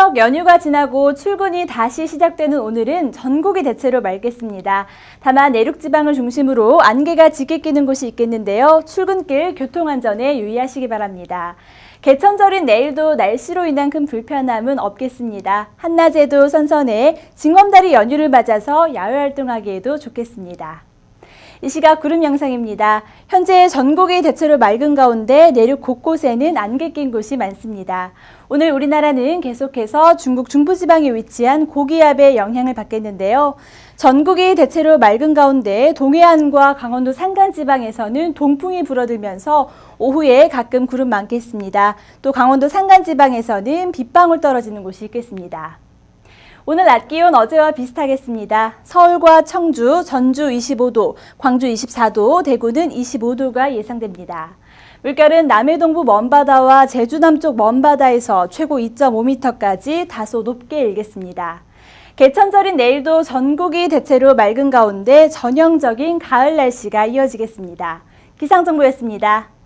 추석 연휴가 지나고 출근이 다시 시작되는 오늘은 전국이 대체로 맑겠습니다. 다만 내륙 지방을 중심으로 안개가 짙게 끼는 곳이 있겠는데요. 출근길 교통 안전에 유의하시기 바랍니다. 개천절인 내일도 날씨로 인한 큰 불편함은 없겠습니다. 한낮에도 선선해 징검다리 연휴를 맞아서 야외 활동하기에도 좋겠습니다. 이 시각 구름 영상입니다. 현재 전국이 대체로 맑은 가운데 내륙 곳곳에는 안개 낀 곳이 많습니다. 오늘 우리나라는 계속해서 중국 중부지방에 위치한 고기압의 영향을 받겠는데요. 전국이 대체로 맑은 가운데 동해안과 강원도 산간지방에서는 동풍이 불어들면서 오후에 가끔 구름 많겠습니다. 또 강원도 산간지방에서는 빗방울 떨어지는 곳이 있겠습니다. 오늘 낮 기온 어제와 비슷하겠습니다. 서울과 청주, 전주 25도, 광주 24도, 대구는 25도가 예상됩니다. 물결은 남해 동부 먼바다와 제주 남쪽 먼바다에서 최고 2.5m까지 다소 높게 일겠습니다. 개천절인 내일도 전국이 대체로 맑은 가운데 전형적인 가을 날씨가 이어지겠습니다. 기상정보였습니다.